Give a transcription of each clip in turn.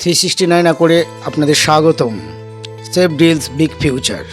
Three sixty nine করে আপনাদের স্বাগতম। Safe deals big future.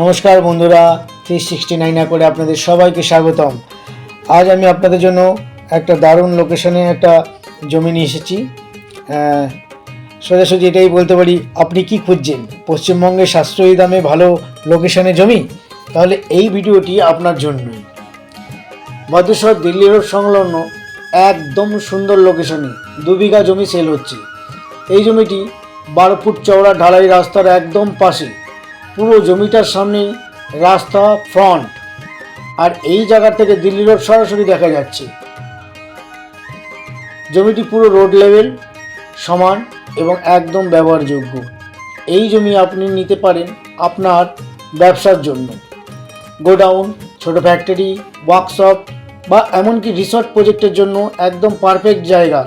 নমস্কার বন্ধুরা থ্রি সিক্সটি নাইন করে আপনাদের সবাইকে স্বাগতম। আজ আমি আপনাদের জন্য একটা দারুণ লোকেশনে একটা জমি নিয়ে এসেছি। সোজাসুজি এটাই বলতে পারি, আপনি কি খুঁজছেন? পশ্চিমবঙ্গে সাশ্রয়ী দামে ভালো লোকেশনে জমি? তাহলে এই ভিডিওটি আপনার জন্যই। ভদ্রেশ্বর দিল্লি রোড সংলগ্ন একদম সুন্দর লোকেশনে দু বিঘা জমি সেল হচ্ছে। এই জমিটি বারো ফুট চওড়া ঢালাই রাস্তার একদম পাশে। পুরো জমিটার সামনে রাস্তা ফ্রন্ট আর এই জায়গা থেকে দিল্লি রোড সরাসরি দেখা যাচ্ছে। জমিটি পুরো রোড লেভেল সমান এবং একদম ব্যবহারযোগ্য। এই জমি আপনি নিতে পারেন আপনার ব্যবসার জন্য। গোডাউন, ছোট ফ্যাক্টরি ওয়ার্কশপ বা এমনকি রিসর্ট প্রজেক্টের জন্য একদম পারফেক্ট জায়গা।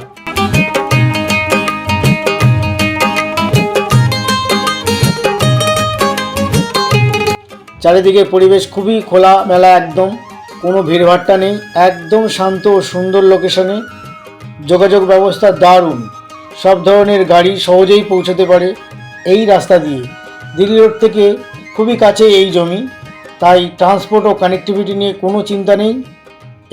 চারিদিকে পরিবেশ খুবই খোলা মেলা একদম, কোনো ভিড়ভাট্টা নেই, একদম শান্ত ও সুন্দর লোকেশনে যোগাযোগ ব্যবস্থা দারুণ। সব ধরনের গাড়ি সহজেই পৌঁছতে পারে এই রাস্তা দিয়ে। দিল্লি রোড থেকে খুবই কাছে এই জমি, তাই ট্রান্সপোর্ট ও কানেক্টিভিটি নিয়ে কোনো চিন্তা নেই।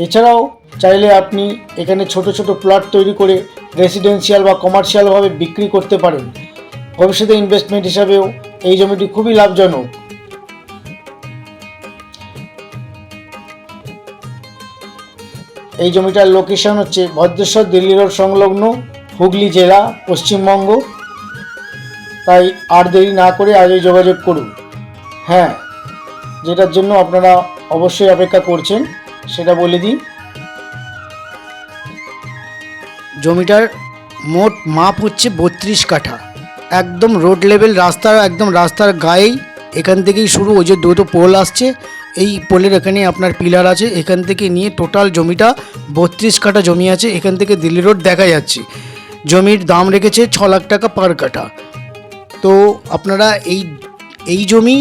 এছাড়াও চাইলে আপনি এখানে ছোট ছোট প্লট তৈরি করে রেসিডেন্সিয়াল বা কমার্শিয়ালভাবে বিক্রি করতে পারেন। ভবিষ্যতে ইনভেস্টমেন্ট হিসাবেও এই জমিটি খুবই লাভজনক। এই জমিটার লোকেশন হচ্ছে ভদ্রেশ্বর দিল্লি রোড সংলগ্ন হুগলি জেলা, পশ্চিমবঙ্গ। তাই আর দেরি না করে আজই যোগাযোগ করুন। হ্যাঁ যেটার জন্য আপনারা অবশ্যই অপেক্ষা করছেন, সেটা বলে দিই। জমিটার মোট মাপ হচ্ছে বত্রিশ কাঠা। একদম রোড লেভেল রাস্তার, একদম রাস্তার গায়েই এখান থেকেই শুরু, ওই যে দুটো পোল আসছে। এই পোলের এখানে আপনার পিলার আছে, এখান থেকে নিয়ে টোটাল জমিটা বত্রিশ কাঠা জমি আছে, এখান থেকে দিল্লি রোড দেখা যাচ্ছে। জমির দাম রেখেছে ছ লাখ টাকা পার কাঠা। তো আপনারা এই এই জমি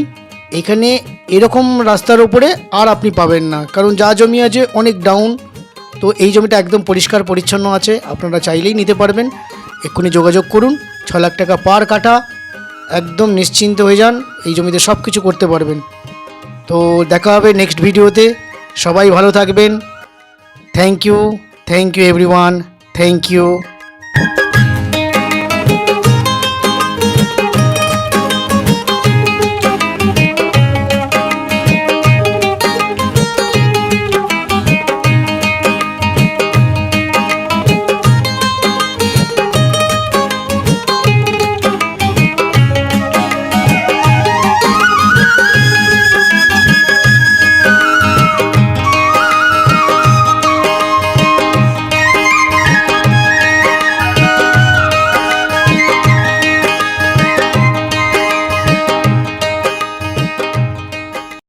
এখানে এরকম রাস্তার ওপরে আর আপনি পাবেন না, কারণ যা জমি আছে অনেক ডাউন তো এই জমিটা একদম পরিষ্কার পরিচ্ছন্ন আছে, আপনারা চাইলেই নিতে পারবেন। এক্ষুনি যোগাযোগ করুন, ছ লাখ টাকা পার কাঠা, একদম নিশ্চিন্ত হয়ে যান, এই জমিতে সব কিছু করতে পারবেন। তো দেখা হবে নেক্সট ভিডিওতে। সবাই ভালো থাকবেন। Thank you thank you everyone thank you